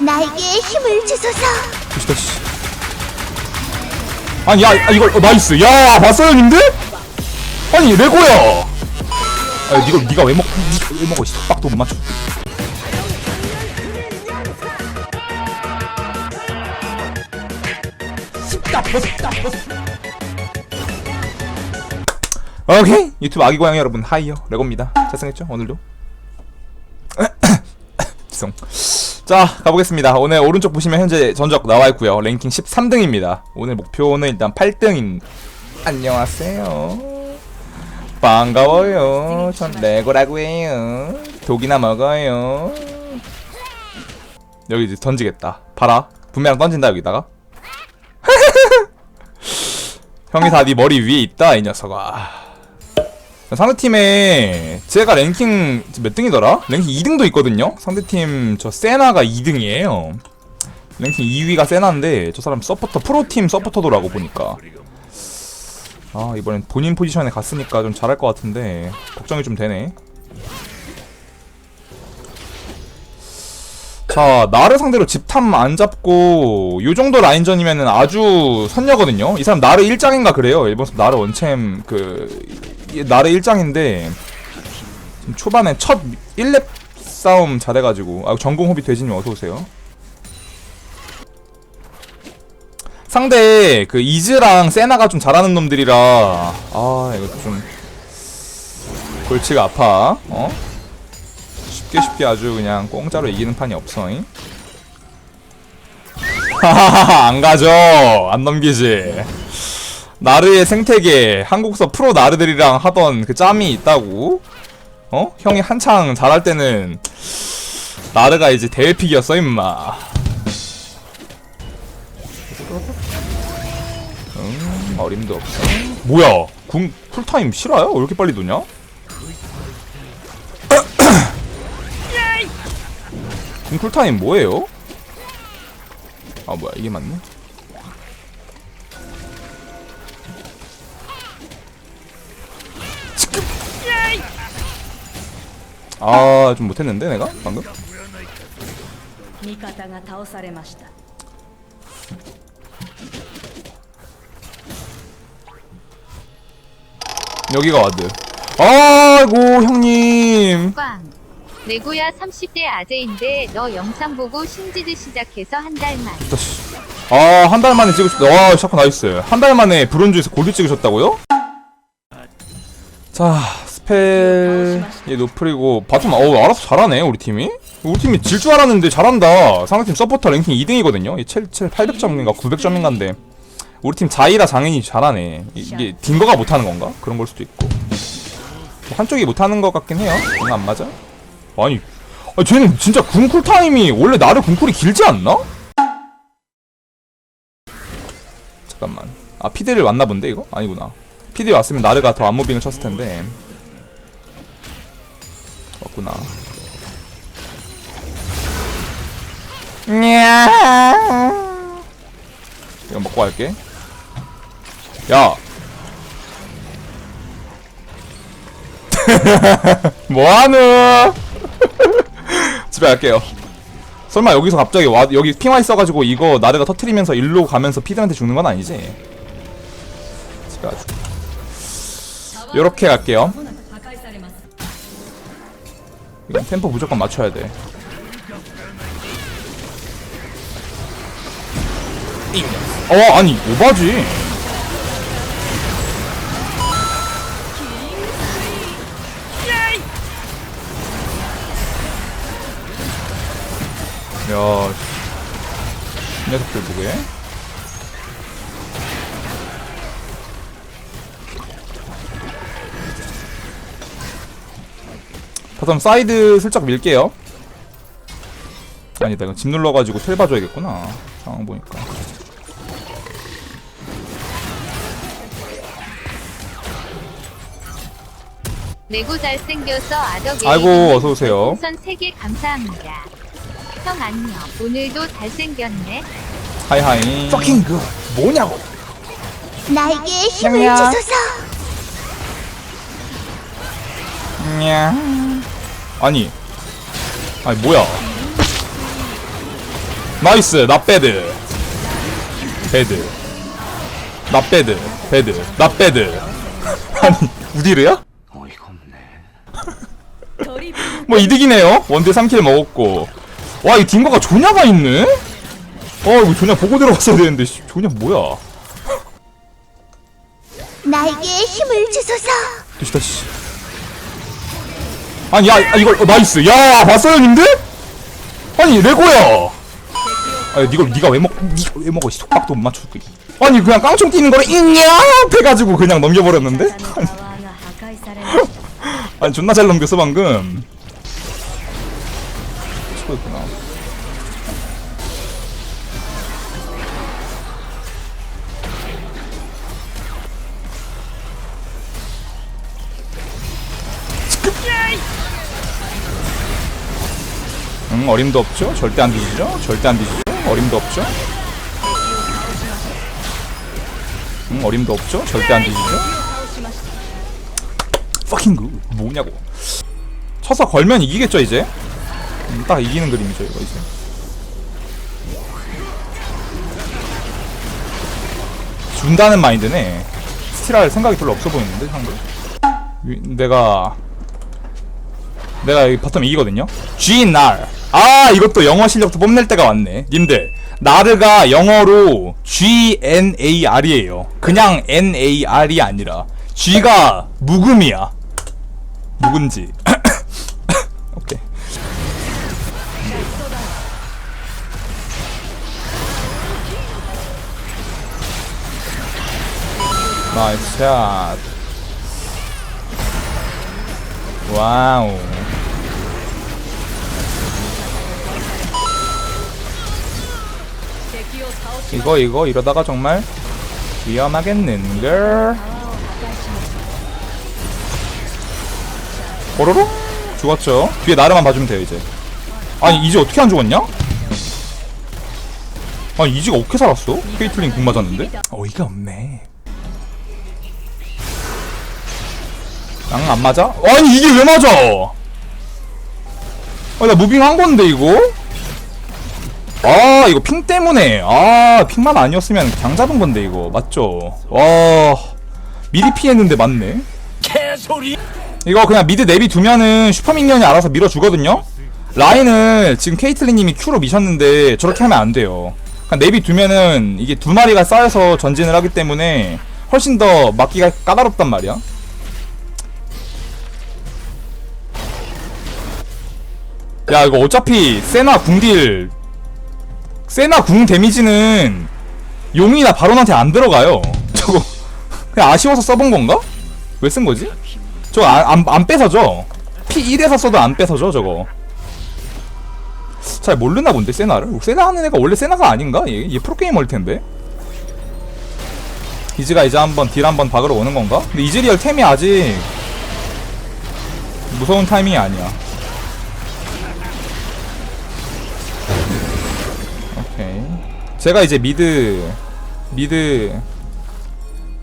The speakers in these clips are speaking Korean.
나에게 힘을 주소서. 진짜 씨. 아니 야 아, 이거 어, 나이스. 야 봤어요 님들? 아니 레고야. 아 이걸 니가 왜 먹.. 니- 왜 먹어 씨 빡도 못 맞춰. 오케이. 유튜브 아기 고양이 여러분 하이요. 레고입니다. 잘생겼죠 오늘도? 죄송 자 가보겠습니다. 오늘 오른쪽 보시면 현재 전적 나와있고요. 랭킹 13등입니다. 오늘 목표는 일단 8등 안녕하세요. 반가워요. 전 레고라고 해요. 독이나 먹어요. 여기 이제 던지겠다. 봐라. 분명 던진다 여기다가. 형이 다 네 머리 위에 있다 이 녀석아 상대팀에 제가 랭킹 몇 등이더라? 랭킹 2등도 있거든요? 상대팀 저 세나가 2등이에요. 랭킹 2위가 세나인데 저 사람 서포터 프로팀 서포터더라고 보니까. 아 이번엔 본인 포지션에 갔으니까 좀 잘할 것 같은데 걱정이 좀 되네. 자 나를 상대로 집탐 안 잡고 요 정도 라인전이면은 아주 선녀거든요? 이 사람 나를 일장인가 그래요? 일본 선 나를 원챔 그 나를 일장인데 지금 초반에 첫 1렙 싸움 잘해가지고 아 전공 호비 돼지님 어서오세요 상대 그 이즈랑 세나가 좀 잘하는 놈들이라 아 이거 좀 골치가 아파 어? 쉽게 쉽게 아주 그냥 공짜로 이기는 판이 없어 잉? 하하하 안 가죠 안 넘기지 나르의 생태계 한국서 프로 나르들이랑 하던 그 짬이 있다고 어? 형이 한창 잘할 때는 나르가 이제 대회픽이었어 임마 음 어림도 없어 뭐야 궁 쿨타임 실화야? 왜 이렇게 빨리 도냐? 궁 쿨타임 뭐예요? 아 뭐야 이게 맞네 아, 좀 못했는데, 내가? 방금? 여기가 와드. 아이고, 형님. 꽝. 내고야 30대 아재인데 너 영상 보고 신지드 시작해서 한 달 만. 아, 한 달 만에 찍으셨다. 와, 샤프 나이스. 한 달 만에 브론즈에서 골드 찍으셨다고요? 자, 스펠 얘 노플이고. 바텀 어우 알아서 잘하네 우리 팀이. 우리 팀이 질 줄 알았는데 잘한다. 상대팀 서포터 랭킹 2등이거든요. 이 7, 7, 800점인가 900점인가인데. 우리 팀 자이라 장인이 잘하네. 이- 이게 딩거가 못하는 건가? 그런 걸 수도 있고. 한쪽이 못하는 것 같긴 해요. 이거 안 맞아? 아니 아, 쟤는 진짜 궁쿨 타임이 원래 나를 궁쿨이 길지 않나? 잠깐만. 아 피드를 왔나 본데 이거? 아니구나. 피드 왔으면 나르가 더 안무빙을 쳤을 텐데 맞구나. 이거 먹고 갈게. 야. 뭐하노? 집에 갈게요. 설마 여기서 갑자기 와 여기 핑화 있어가지고 이거 나르가 터트리면서 일로 가면서 피드한테 죽는 건 아니지? 집에 가죠. 요렇게 갈게요. 이건 템포 무조건 맞춰야 돼 어 아니 오바지 야, 씨. 이 녀석들 뭐게? 바텀 사이드 슬쩍 밀게요. 아니다, 이거 집 눌러가지고 텔 봐줘야겠구나. 상황 보니까. 레고 잘생겨서 아덕 아이고, 어서오세요. 선 3개 감사합니다. 형 안녕. 오늘도 잘생겼네. 하이하이. fucking good. 뭐냐고? 나에게 힘을. 주소서. 냐. 아니. 아니 뭐야? 나이스 나 배드. 배드. 나 배드 배드. 나 배드. 아니 우디르야? 뭐 이득이네요. 원딜 3킬 먹었고. 와 이 딩거가 조냐가 있네? 어 이거 조냐 보고 들어갔어야 되는데 조냐 뭐야? 나에게 힘을 주소서. 다시 다시 아니 야, 아, 이걸 어, 나이스 야 봤어요 님들? 아니 레고야 아니 이걸 네가 왜 먹? 네가 왜 먹어? 속박도 못 맞추고 그 아니 그냥 깡총 뛰는 거를 인냐 해가지고 그냥 넘겨버렸는데? 아니 존나 잘 넘겼어 방금. 초였구나. 응 어림도 없죠? 절대 안 뒤지죠? 절대 안 뒤지죠? 어림도 없죠? 응 어림도 없죠? 절대 안 뒤지죠? Fucking good. 뭐냐고. 쳐서 걸면 이기겠죠 이제? 음, 딱 이기는 그림이죠 이거 이제. 준다는 마인드네. 스틸할 생각이 별로 없어 보이는데 상대 위- 내가 내가 이 바텀 이기거든요? G날 아 이것도 영어 실력도 뽐낼 때가 왔네. 님들 나르가 영어로 G-N-A-R이에요. 그냥 N-A-R이 아니라 G가 묵음이야. 묵은지. 나이스 샷. 와우 이거 이거 이러다가 정말 위험하겠는걸 오로로 죽었죠 뒤에 나르만 봐주면 돼요 이제 아니 이제 어떻게 안 죽었냐? 아니 이지가 어떻게 살았어? 케이틀린 궁 맞았는데? 어이가 없네 양 안 맞아? 아니 이게 왜 맞아? 아나 무빙 한 건데 이거? 아 이거 핑 때문에. 아 핑만 아니었으면 강 잡은 건데 이거. 맞죠? 와 미리 피했는데 맞네. 이거 그냥 미드 내비 두면은 슈퍼미니언이 알아서 밀어주거든요? 라인을 지금 케이틀린님이 Q로 미셨는데 저렇게 하면 안 돼요. 그냥 내비 두면은 이게 두 마리가 쌓여서 전진을 하기 때문에 훨씬 더 막기가 까다롭단 말이야. 야 이거 어차피 세나 궁딜 세나 궁 데미지는 용이나 바론한테 안 들어가요 저거 그냥 아쉬워서 써본 건가? 왜 쓴 거지? 저거 안, 안, 안 뺏어져 P1에서 써도 안 뺏어져 저거 잘 모르나 본데 세나를 세나 하는 애가 원래 세나가 아닌가? 얘, 얘 프로게이머일 텐데 이즈가 이제 한번 딜 한번 박으러 오는 건가? 근데 이즈리얼 템이 아직 무서운 타이밍이 아니야 오케이. 제가 이제 미드 미드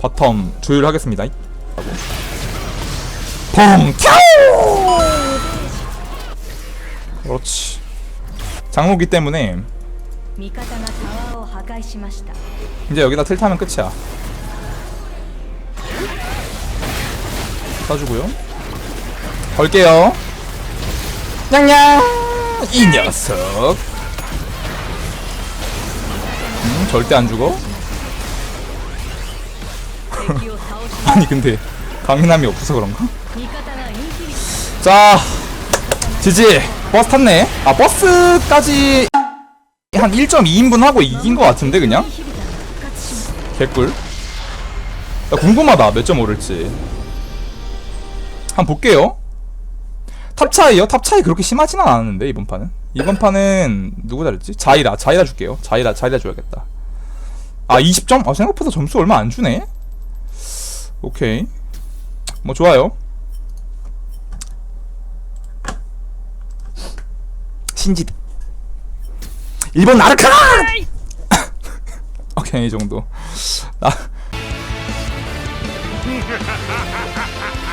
바텀 조율하겠습니다. 펑! 그렇지. 장로기 때문에 이제 여기다 틀 타면 끝이야. 사주고요. 걸게요. 냥냥! 이 녀석! 절대 안 죽어? 아니 근데 강인함이 없어서 그런가? 자 지지 버스 탔네 아 버스까지 한 1.2인분 하고 이긴 것 같은데 그냥? 개꿀 나 궁금하다 몇 점 오를지 한 볼게요 탑 차이요? 탑 차이 그렇게 심하지는 않았는데 이번 판은 이번 판은 누구 다랬지? 자이라 자이라 줄게요 자이라 자이라 줘야겠다 아 20점? 아 생각보다 점수 얼마 안 주네. 오케이. 뭐 좋아요. 신지 1번 나르카라! 오케이 이 정도. 나